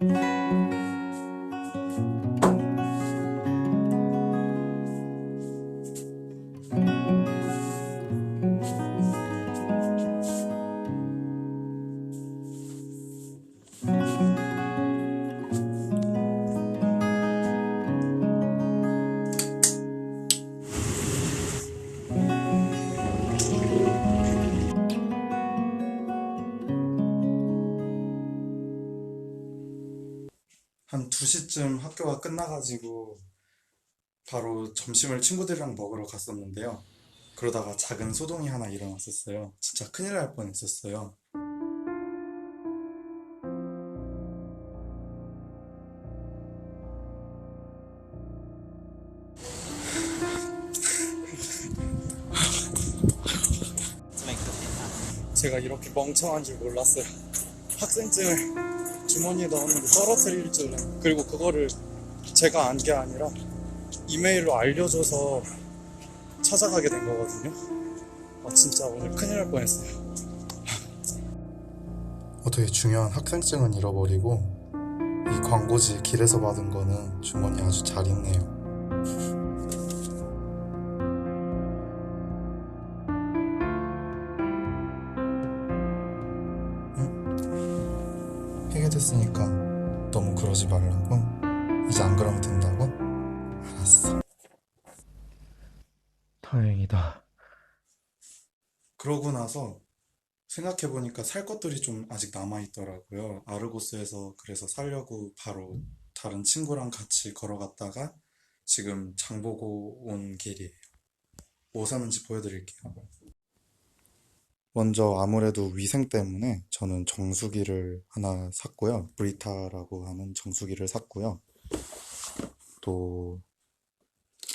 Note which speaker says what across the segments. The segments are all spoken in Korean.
Speaker 1: thank you 한 2시쯤 학교가 끝나가지고 바로 점심을 친구들이랑 먹으러 갔었는데요. 그러다가 작은 소동이 하나 일어났었어요. 진짜 큰일 날 뻔했었어요. 제가 이렇게 멍청한 줄 몰랐어요. 학생증을 주머니에 넣었는데 떨어뜨릴 줄은. 그리고 그거를 제가 안 게 아니라 이메일로 알려줘서 찾아가게 된 거거든요. 아, 진짜 오늘 큰일 날 뻔했어요. 어떻게 중요한 학생증은 잃어버리고 이 광고지 길에서 받은 거는 주머니 아주 잘 있네요. 해결됐으니까 너무 그러지 말라고? 이제 안 그러면 된다고? 알았어. 다행이다. 그러고 나서 생각해보니까 살 것들이 좀 아직 남아있더라고요. 아르고스에서 그래서 살려고 바로 다른 친구랑 같이 걸어갔다가 지금 장 보고 온 길이에요. 뭐 샀는지 보여드릴게요. 먼저 아무래도 위생 때문에 저는 정수기를 하나 샀고요. 브리타라고 하는 정수기를 샀고요. 또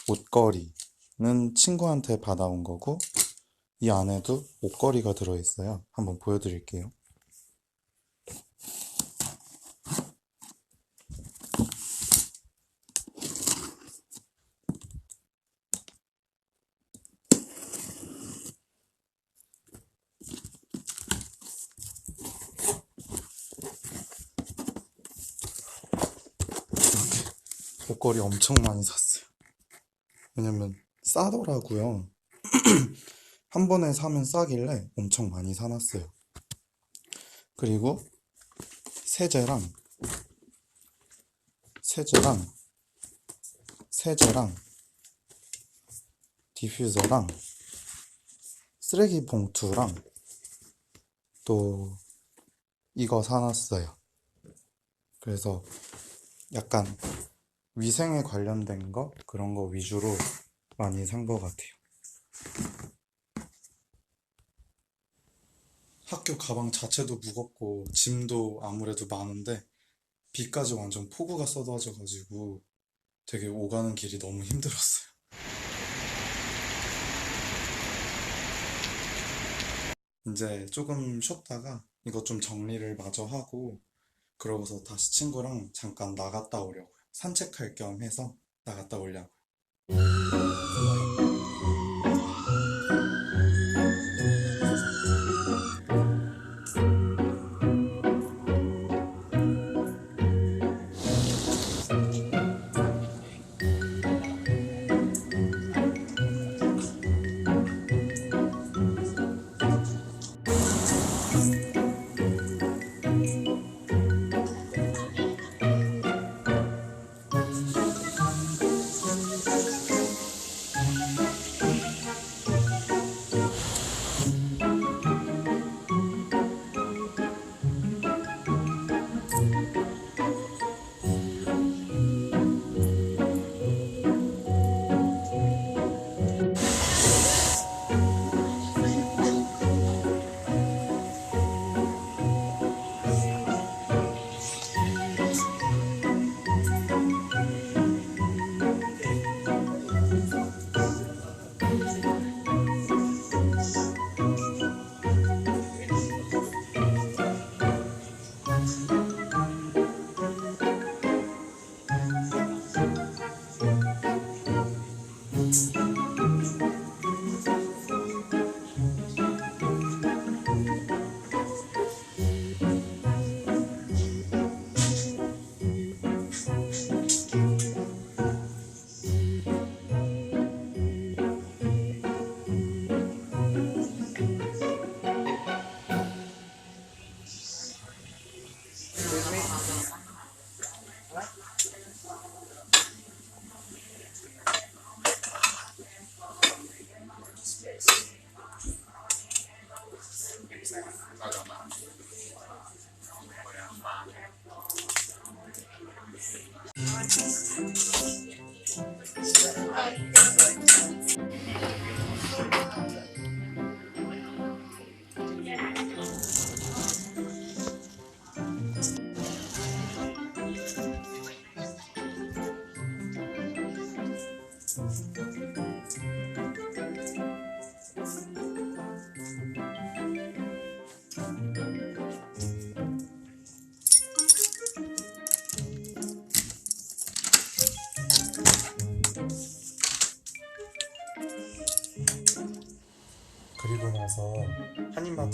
Speaker 1: 옷걸이는 친구한테 받아온 거고 이 안에도 옷걸이가 들어있어요. 한번 보여드릴게요. 옷걸이 엄청 많이 샀어요. 왜냐면 싸더라고요. 한 번에 사면 싸길래 엄청 많이 사놨어요. 그리고 세제랑 세제랑 세제랑 디퓨저랑 쓰레기 봉투랑 또 이거 사놨어요. 그래서 약간 위생에 관련된 거 그런 거 위주로 많이 산 것 같아요. 학교 가방 자체도 무겁고 짐도 아무래도 많은데 비까지 완전 폭우가 쏟아져가지고 되게 오가는 길이 너무 힘들었어요. 이제 조금 쉬었다가 이것 좀 정리를 마저 하고 그러고서 다시 친구랑 잠깐 나갔다 오려고요. 산책할 겸 해서 나갔다 오려고요.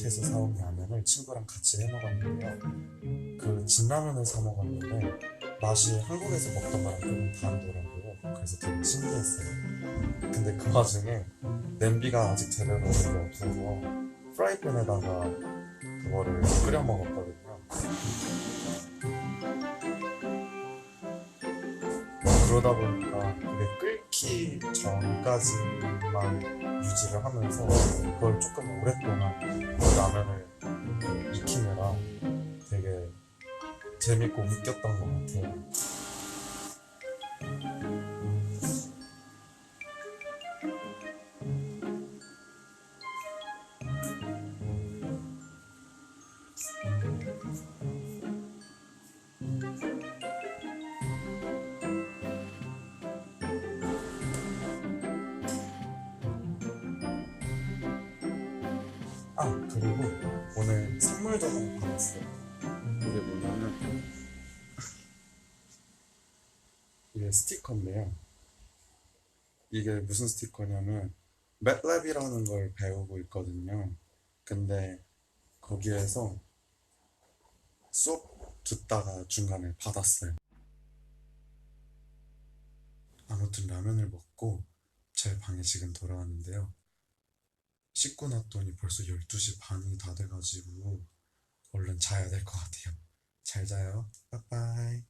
Speaker 1: 마트에서 사온 라면을 친구랑 같이 해 먹었는데요. 그 진라면을 사 먹었는데 맛이 한국에서 먹던 거랑 조금 다르더라고요. 그래서 되게 신기했어요. 근데 그 와중에 냄비가 아직 제대로 없어서 프라이팬에다가 그거를 끓여 먹었거든요. 그러다 보니까 그게 끓 기 전까지만 유지를 하면서 그걸 조금 오랫동안 그 라면을 익히느라 되게 재밌고 웃겼던 것 같아요. 아 그리고 오늘 선물도 하나 받았어요. 이게 뭐냐면 이게 스티커인데요. 이게 무슨 스티커냐면 맷랩이라는 걸 배우고 있거든요. 근데 거기에서 수업 듣다가 중간에 받았어요. 아무튼 라면을 먹고 제 방에 지금 돌아왔는데요. 씻고 났더니 벌써 12시 반이 다 돼가지고 얼른 자야 될 것 같아요. 잘 자요. 빠빠이.